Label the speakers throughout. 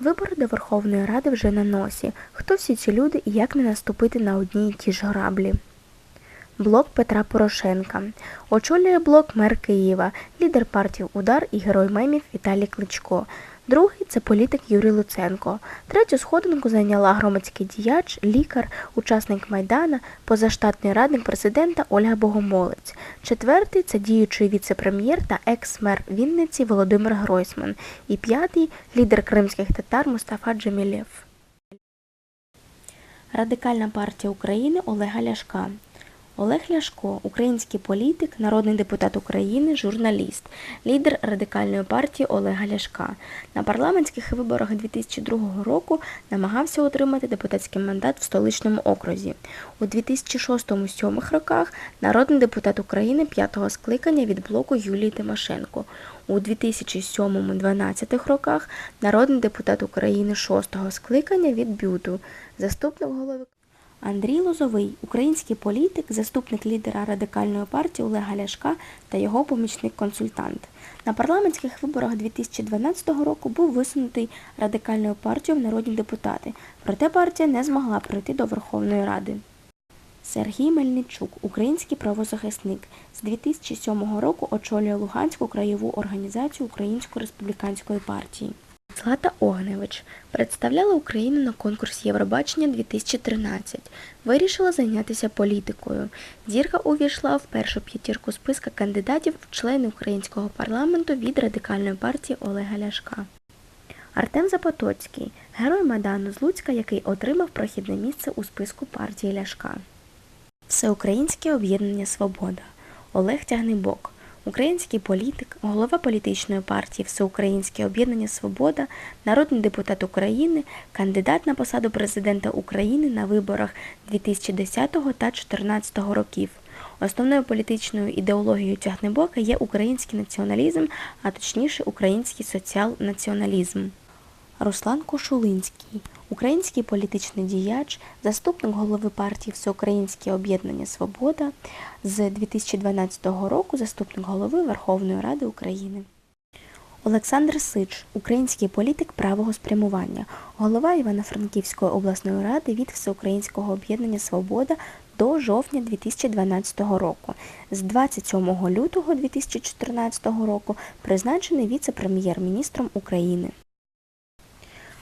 Speaker 1: Вибори до Верховної Ради вже на носі. Хто всі ці люди і як не наступити на одні й ті ж граблі? Блок Петра Порошенка. Очолює блок мер Києва, лідер партії Удар і герой мемів Віталій Кличко. Другий це політик Юрій Луценко. Третю сходинку зайняла громадський діяч, лікар, учасник Майдана, позаштатний радник президента Ольга Богомолець. Четвертий це діючий віце-прем'єр та екс-мер Вінниці Володимир Гройсман. І п'ятий лідер кримських татар Мустафа Джемілєв. Радикальна партія України Олега Ляшка. Олег Ляшко, український політик, народний депутат України, журналіст, лідер радикальної партії Олега Ляшка. На парламентських виборах 2002 року намагався отримати депутатський мандат в столичному окрузі. У 2006-2007 роках народний депутат України п'ятого скликання від блоку Юлії Тимошенко. У 2007-2012 роках народний депутат України шостого скликання від Бюту, заступник голови Андрій Лозовий, український політик, заступник лідера радикальної партії Олега Ляшка та його помічник-консультант. На парламентських виборах 2012 року був висунутий радикальною партією в народні депутати, проте партія не змогла пройти до Верховної Ради. Сергій Мельничук, український правозахисник, з 2007 року очолює Луганську краєву організацію Української республіканської партії. Злата Огневич представляла Україну на конкурсі Євробачення 2013. Вирішила зайнятися політикою. Зірка увійшла в першу п'ятірку списка кандидатів в члени українського парламенту від радикальної партії Олега Ляшка. Артем Запотоцький, герой Майдану з Луцька, який отримав прохідне місце у списку партії Ляшка. Всеукраїнське об'єднання Свобода. Олег Тягнибок. Український політик, голова політичної партії Всеукраїнське об'єднання Свобода, народний депутат України, кандидат на посаду президента України на виборах 2010 та 2014 років. Основною політичною ідеологією Тягнебока є український націоналізм, а точніше український соціал-націоналізм. Руслан Кошулинський, український політичний діяч, заступник голови партії Всеукраїнське об'єднання Свобода з 2012 року заступник голови Верховної Ради України. Олександр Сич, український політик правого спрямування, голова Івано-Франківської обласної ради від Всеукраїнського об'єднання Свобода до жовтня 2012 року. З 27 лютого 2014 року призначений віце-прем'єр-міністром України.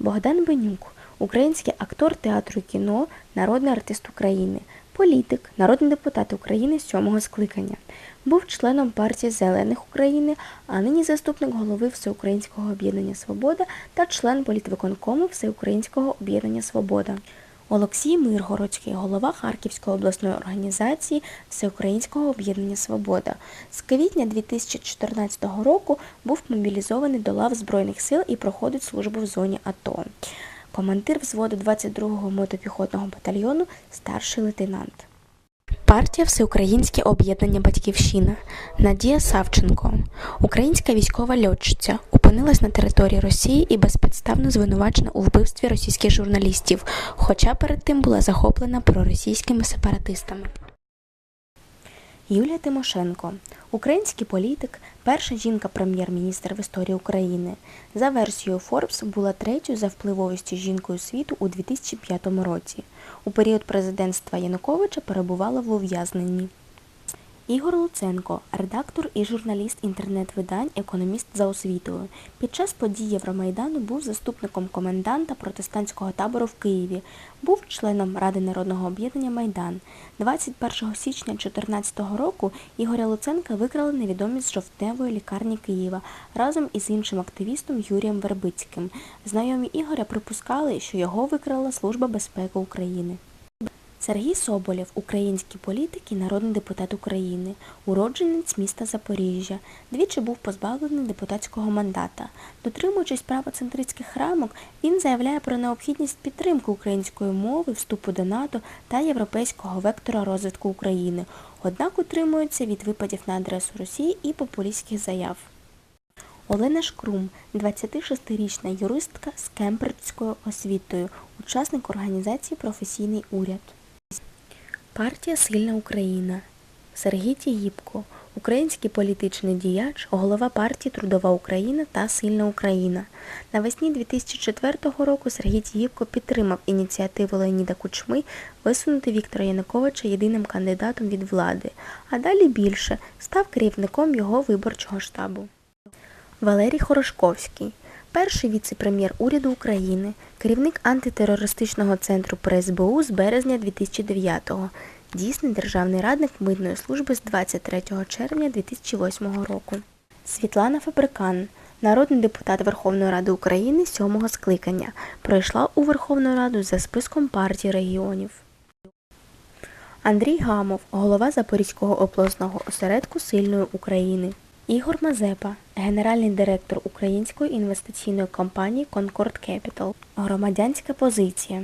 Speaker 1: Богдан Бенюк, український актор театру і кіно, народний артист України, політик, народний депутат України сьомого скликання. Був членом партії Зелених України, а нині заступник голови Всеукраїнського об'єднання Свобода та член політвиконкому Всеукраїнського об'єднання Свобода. Олексій Миргородський, голова Харківської обласної організації Всеукраїнського об'єднання Свобода. З квітня 2014 року був мобілізований до лав Збройних сил і проходить службу в зоні АТО. Командир взводу 22-го мотопіхотного батальйону, старший лейтенант. Партія Всеукраїнське об'єднання Батьківщина Надія Савченко, українська військова льотчиця, опинилась на території Росії і безпідставно звинувачена у вбивстві російських журналістів, хоча перед тим була захоплена проросійськими сепаратистами. Юлія Тимошенко, український політик, перша жінка-прем'єр-міністр в історії України. За версією Forbes була третьою за впливовістю жінкою світу у 2005 році. У період президентства Януковича перебувала в ув'язненні. Ігор Луценко, редактор і журналіст інтернет-видань, економіст за освітою. Під час подій Євромайдану був заступником коменданта протестантського табору в Києві, був членом Ради народного об'єднання Майдан. 21 січня 2014 року Ігоря Луценка викрали невідомі з жовтневої лікарні Києва разом із іншим активістом Юрієм Вербицьким. Знайомі Ігоря припускали, що його викрала Служба безпеки України. Сергій Соболєв, український політик і народний депутат України, уродженець міста Запоріжжя, двічі був позбавлений депутатського мандата. Дотримуючись правоцентристських рамок, він заявляє про необхідність підтримки української мови, вступу до НАТО та європейського вектора розвитку України, однак утримується від випадів на адресу Росії і популістських заяв. Олена Шкрум, 26-річна юристка з кембриджською освітою, учасник організації Професійний уряд. Партія Сильна Україна. Сергій Тігіпко, український політичний діяч, голова партії Трудова Україна та Сильна Україна. Навесні 2004 року Сергій Тігіпко підтримав ініціативу Леоніда Кучми висунути Віктора Януковича єдиним кандидатом від влади, а далі більше став керівником його виборчого штабу. Валерій Хорошковський, перший віце-прем'єр уряду України, керівник антитерористичного центру при СБУ з березня 2009-го, дійсний державний радник митної служби з 23 червня 2008 року. Світлана Фабрикан, народний депутат Верховної Ради України сьомого скликання, пройшла у Верховну Раду за списком партій регіонів. Андрій Гамов, голова Запорізького обласного осередку Сильної України. Ігор Мазепа, генеральний директор української інвестиційної компанії Concord Capital. Громадянська позиція.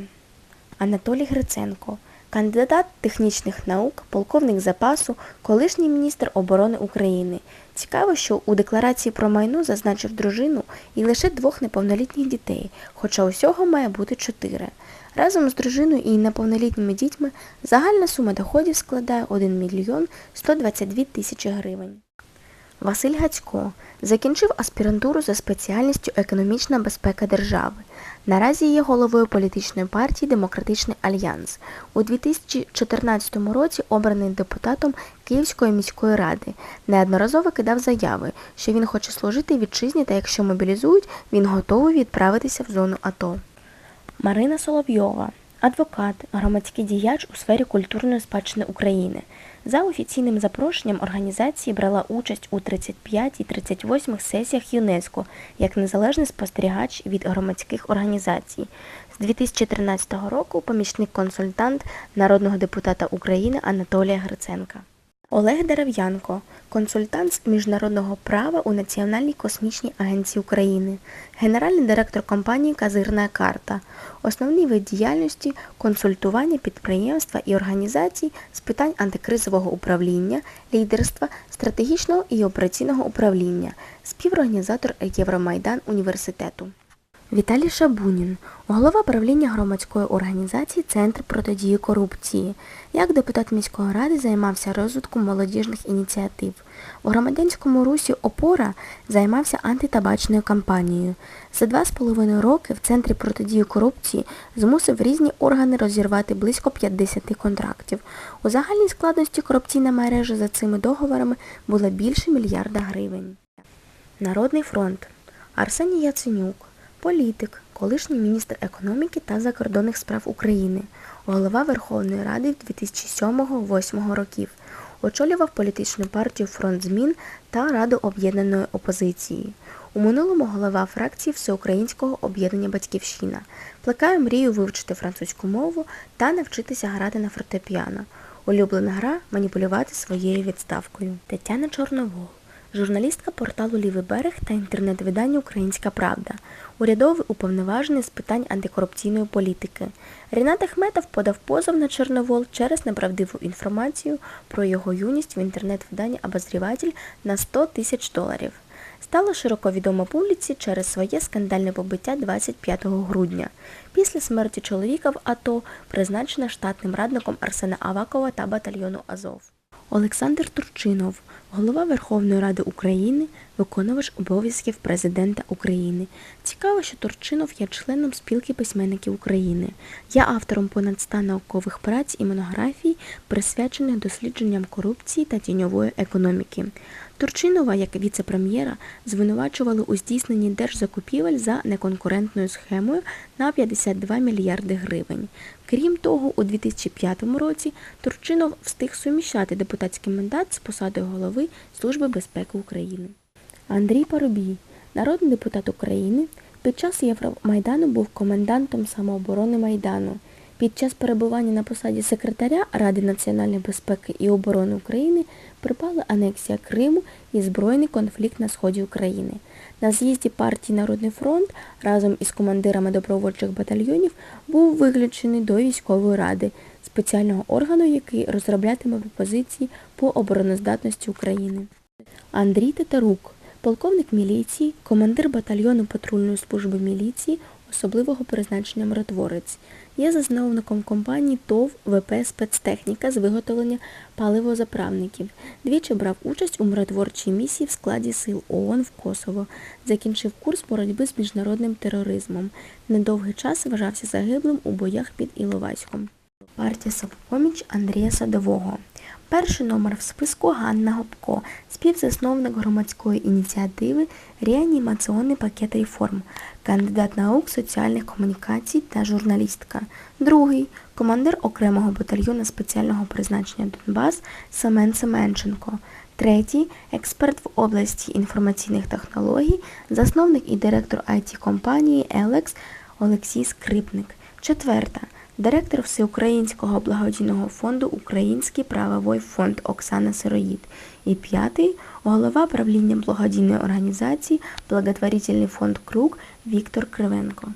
Speaker 1: Анатолій Гриценко, кандидат технічних наук, полковник запасу, колишній міністр оборони України. Цікаво, що у декларації про майно зазначив дружину і лише двох неповнолітніх дітей, хоча усього має бути чотири. Разом з дружиною і неповнолітніми дітьми загальна сума доходів складає 1 мільйон 122 тисячі гривень. Василь Гацько закінчив аспірантуру за спеціальністю економічна безпека держави. Наразі є головою політичної партії Демократичний альянс. У 2014 році обраний депутатом Київської міської ради. Неодноразово кидав заяви, що він хоче служити вітчизні та якщо мобілізують, він готовий відправитися в зону АТО. Марина Соловйова, адвокат, громадський діяч у сфері культурної спадщини України. За офіційним запрошенням організації брала участь у 35 і 38 сесіях ЮНЕСКО як незалежний спостерігач від громадських організацій. З 2013 року помічник-консультант народного депутата України Анатолія Гриценка. Олег Дерев'янко, консультант з міжнародного права у Національній космічній агенції України, генеральний директор компанії Казирна карта. Основний вид діяльності консультування підприємства і організацій з питань антикризового управління, лідерства, стратегічного і операційного управління, співорганізатор Євромайдан університету. Віталій Шабунін, голова правління громадської організації Центр протидії корупції. Як депутат міської ради займався розвитком молодіжних ініціатив. У громадянському русі Опора займався антитабачною кампанією. За два з половиною роки в Центрі протидії корупції змусив різні органи розірвати близько 50 контрактів. У загальній складності корупційна мережа за цими договорами була більше мільярда гривень. Народний фронт. Арсеній Яценюк. Політик, колишній міністр економіки та закордонних справ України, голова Верховної Ради 2007-2008 років, очолював політичну партію Фронт змін та Раду об'єднаної опозиції. У минулому голова фракції Всеукраїнського об'єднання Батьківщина. Плекає мрію вивчити французьку мову та навчитися грати на фортепіано. Улюблена гра маніпулювати своєю відставкою. Тетяна Чорновол. Журналістка порталу Лівий берег та інтернет-видання Українська Правда, урядовий уповноважений з питань антикорупційної політики. Рінат Ахметов подав позов на Чорновол через неправдиву інформацію про його юність в інтернет-виданні «Обозріватель» на 100 тисяч доларів. Стало широко відомо публіці через своє скандальне побиття 25 грудня. Після смерті чоловіка в АТО призначена штатним радником Арсена Авакова та батальйону Азов. Олександр Турчинов, голова Верховної Ради України, виконувач обов'язків президента України. Цікаво, що Турчинов є членом спілки письменників України. Є автором понад ста наукових праць і монографій, присвячених дослідженням корупції та тіньової економіки. Турчинова, як віце-прем'єра, звинувачували у здійсненні держзакупівель за неконкурентною схемою на 52 мільярди гривень. Крім того, у 2005 році Турчинов встиг суміщати депутатський мандат з посадою голови Служби безпеки України. Андрій Парубій, народний депутат України, під час Євромайдану був комендантом самооборони Майдану. Під час перебування на посаді секретаря Ради національної безпеки і оборони України припала анексія Криму і збройний конфлікт на сході України. На з'їзді партії Народний фронт разом із командирами добровольчих батальйонів був виключений до військової ради, спеціального органу, який розроблятиме пропозиції по обороноздатності України. Андрій Татарук, полковник міліції, командир батальйону патрульної служби міліції особливого призначення миротворець. Є засновником компанії ТОВ ВП «Спецтехніка» з виготовлення паливозаправників. Двічі брав участь у миротворчій місії в складі сил ООН в Косово. Закінчив курс боротьби з міжнародним тероризмом. Недовгий час вважався загиблим у боях під Іловайськом. Партія «Самопоміч» Андрія Садового. Перший номер в списку Ганна Гопко, співзасновник громадської ініціативи «Реанімаційний пакет реформ», кандидат наук соціальних комунікацій та журналістка. Другий – командир окремого батальйону спеціального призначення Донбас Семен Семенченко. Третій – експерт в області інформаційних технологій, засновник і директор IT-компанії «Елекс» Олексій Скрипник. Четверта – директор Всеукраїнського благодійного фонду Український правовий фонд Оксана Сироїд. І п'ятий – голова правління благодійної організації Благотворительний фонд Круг Віктор Кривенко.